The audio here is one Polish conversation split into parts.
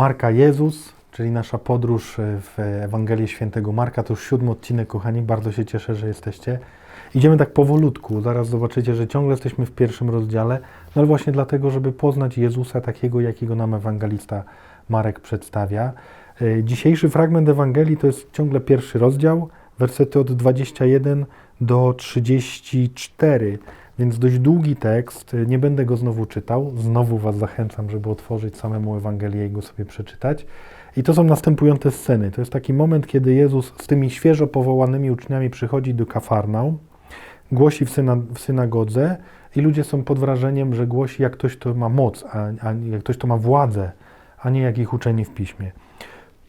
Marka Jezus, czyli nasza podróż w Ewangelii Świętego Marka. To już siódmy odcinek, kochani. Bardzo się cieszę, że jesteście. Idziemy tak powolutku. Zaraz zobaczycie, że ciągle jesteśmy w pierwszym rozdziale. No ale właśnie dlatego, żeby poznać Jezusa takiego, jakiego nam ewangelista Marek przedstawia. E, dzisiejszy fragment Ewangelii to jest ciągle pierwszy rozdział, wersety od 21 do 34. Więc dość długi tekst, nie będę go znowu czytał. Znowu Was zachęcam, żeby otworzyć samemu Ewangelię i go sobie przeczytać. I to są następujące sceny. To jest taki moment, kiedy Jezus z tymi świeżo powołanymi uczniami przychodzi do Kafarnaum, głosi w, syna, w synagodze i ludzie są pod wrażeniem, że głosi jak ktoś, kto ma moc, a, a jak ktoś, kto ma władzę, a nie jak ich uczeni w piśmie.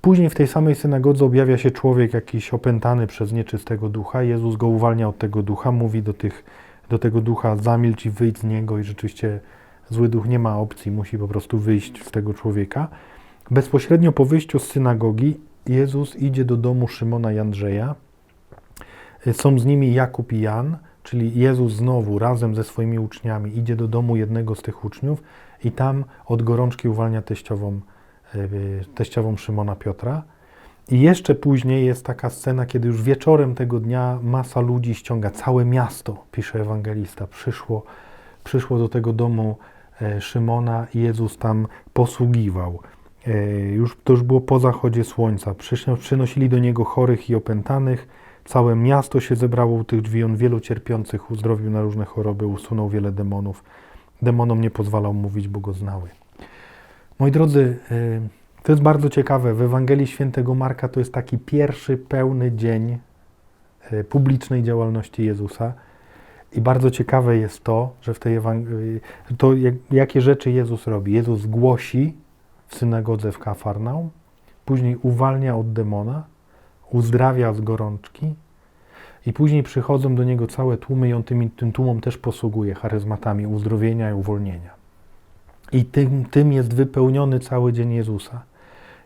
Później w tej samej synagodze objawia się człowiek jakiś opętany przez nieczystego ducha. Jezus go uwalnia od tego ducha, mówi do tych do tego ducha, zamilcz i wyjdź z niego i rzeczywiście zły duch nie ma opcji, musi po prostu wyjść z tego człowieka. Bezpośrednio po wyjściu z synagogi Jezus idzie do domu Szymona i Andrzeja. Są z nimi Jakub i Jan, czyli Jezus znowu razem ze swoimi uczniami idzie do domu jednego z tych uczniów i tam od gorączki uwalnia teściową, e, teściową Szymona Piotra. I jeszcze później jest taka scena, kiedy już wieczorem tego dnia masa ludzi ściąga, całe miasto, pisze ewangelista, przyszło, przyszło do tego domu e, Szymona i Jezus tam posługiwał. E, już, to już było po zachodzie słońca. Przynosili do niego chorych i opętanych. Całe miasto się zebrało u tych drzwi. On wielu cierpiących uzdrowił na różne choroby, usunął wiele demonów. Demonom nie pozwalał mówić, bo go znały. Moi drodzy, e, to jest bardzo ciekawe. W Ewangelii Świętego Marka to jest taki pierwszy pełny dzień e, publicznej działalności Jezusa. I bardzo ciekawe jest to, że w tej Ewangelii, to jak, jakie rzeczy Jezus robi. Jezus głosi w synagodze w Kafarnaum, później uwalnia od demona, uzdrawia z gorączki i później przychodzą do Niego całe tłumy i On tym, tym tłumom też posługuje charyzmatami uzdrowienia i uwolnienia. I tym, tym jest wypełniony cały dzień Jezusa.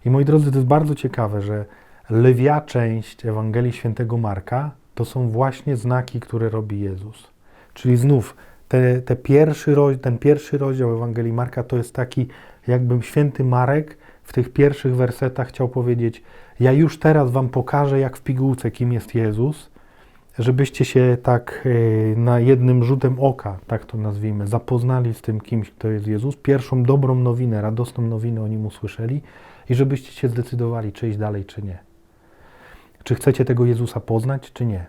I moi drodzy, to jest bardzo ciekawe, że lwia część Ewangelii Świętego Marka to są właśnie znaki, które robi Jezus. Czyli znów te, te pierwszy, ten pierwszy rozdział Ewangelii Marka to jest taki, jakbym święty Marek w tych pierwszych wersetach chciał powiedzieć: Ja już teraz Wam pokażę, jak w pigułce, kim jest Jezus, żebyście się tak e, na jednym rzutem oka, tak to nazwijmy, zapoznali z tym kimś, kto jest Jezus. Pierwszą dobrą nowinę, radosną nowinę o nim usłyszeli i żebyście się zdecydowali, czy iść dalej, czy nie. Czy chcecie tego Jezusa poznać, czy nie.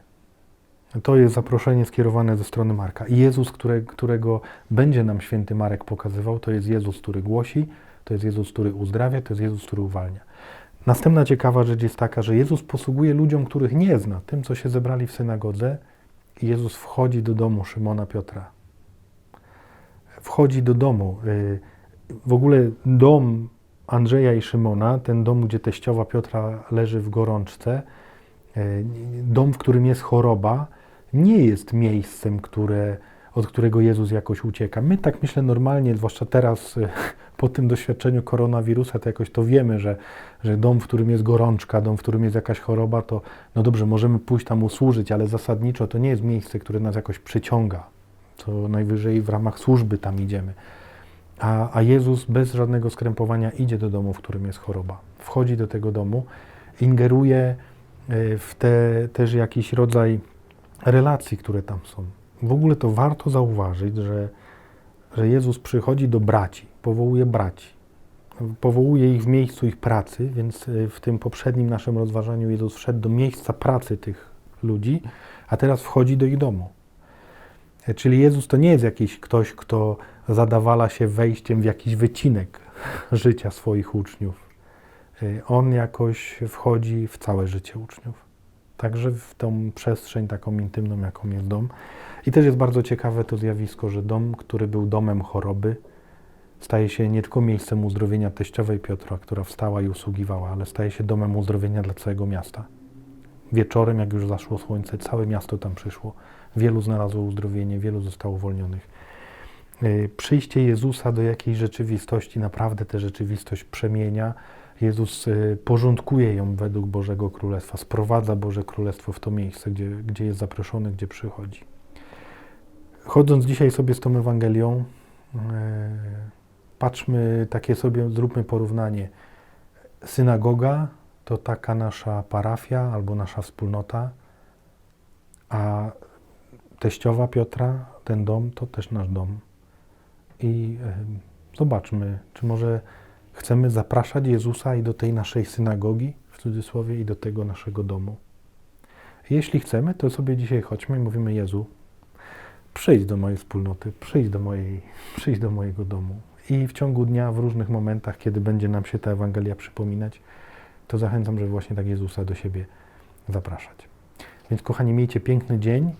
To jest zaproszenie skierowane ze strony Marka. I Jezus, które, którego będzie nam święty Marek pokazywał, to jest Jezus, który głosi, to jest Jezus, który uzdrawia, to jest Jezus, który uwalnia. Następna ciekawa rzecz jest taka, że Jezus posługuje ludziom, których nie zna, tym, co się zebrali w synagodze. Jezus wchodzi do domu Szymona Piotra. Wchodzi do domu. Y, w ogóle dom Andrzeja i Szymona, ten dom, gdzie teściowa Piotra leży w gorączce, e, dom, w którym jest choroba, nie jest miejscem, które, od którego Jezus jakoś ucieka. My tak myślę normalnie, zwłaszcza teraz e, po tym doświadczeniu koronawirusa, to jakoś to wiemy, że, że dom, w którym jest gorączka, dom, w którym jest jakaś choroba, to no dobrze, możemy pójść tam usłużyć, ale zasadniczo to nie jest miejsce, które nas jakoś przyciąga. Co najwyżej w ramach służby tam idziemy. A, a Jezus bez żadnego skrępowania idzie do domu, w którym jest choroba. Wchodzi do tego domu, ingeruje e, w te, też jakiś rodzaj relacji, które tam są. W ogóle to warto zauważyć, że, że Jezus przychodzi do braci, powołuje braci. Powołuje ich w miejscu ich pracy, więc e, w tym poprzednim naszym rozważaniu Jezus wszedł do miejsca pracy tych ludzi, a teraz wchodzi do ich domu. Czyli Jezus to nie jest jakiś ktoś, kto zadawala się wejściem w jakiś wycinek życia swoich uczniów. Y, on jakoś wchodzi w całe życie uczniów. Także w tą przestrzeń taką intymną, jaką jest dom. I też jest bardzo ciekawe to zjawisko, że dom, który był domem choroby, staje się nie tylko miejscem uzdrowienia teściowej Piotra, która wstała i usługiwała, ale staje się domem uzdrowienia dla całego miasta. Wieczorem, jak już zaszło słońce, całe miasto tam przyszło. Wielu znalazło uzdrowienie, wielu zostało uwolnionych. Y, przyjście Jezusa do jakiejś rzeczywistości naprawdę tę rzeczywistość przemienia. Jezus y, porządkuje ją według Bożego Królestwa, sprowadza Boże Królestwo w to miejsce, gdzie, gdzie jest zaproszony, gdzie przychodzi. Chodząc dzisiaj sobie z tą Ewangelią, y, patrzmy takie sobie, zróbmy porównanie. synagoga to taka nasza parafia albo nasza wspólnota, a teściowa Piotra, ten dom, to też nasz dom. I zobaczmy, czy może chcemy zapraszać Jezusa i do tej naszej synagogi, w cudzysłowie, i do tego naszego domu. Jeśli chcemy, to sobie dzisiaj chodźmy i mówimy Jezu, przyjdź do mojej wspólnoty, przyjdź do, mojej, przyjdź do mojego domu. I w ciągu dnia, w różnych momentach, kiedy będzie nam się ta Ewangelia przypominać, to zachęcam, żeby właśnie tak Jezusa do siebie zapraszać. Więc kochani, miejcie piękny dzień.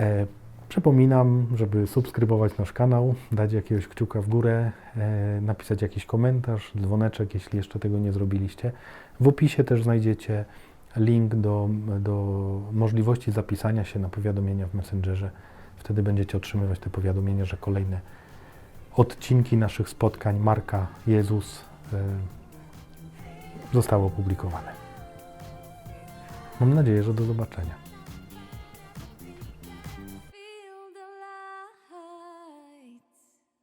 E, przypominam, żeby subskrybować nasz kanał, dać jakiegoś kciuka w górę, e, napisać jakiś komentarz, dzwoneczek, jeśli jeszcze tego nie zrobiliście. W opisie też znajdziecie link do, do możliwości zapisania się na powiadomienia w Messengerze. Wtedy będziecie otrzymywać te powiadomienia, że kolejne odcinki naszych spotkań Marka Jezus e, zostały opublikowane. Mam nadzieję, że do zobaczenia.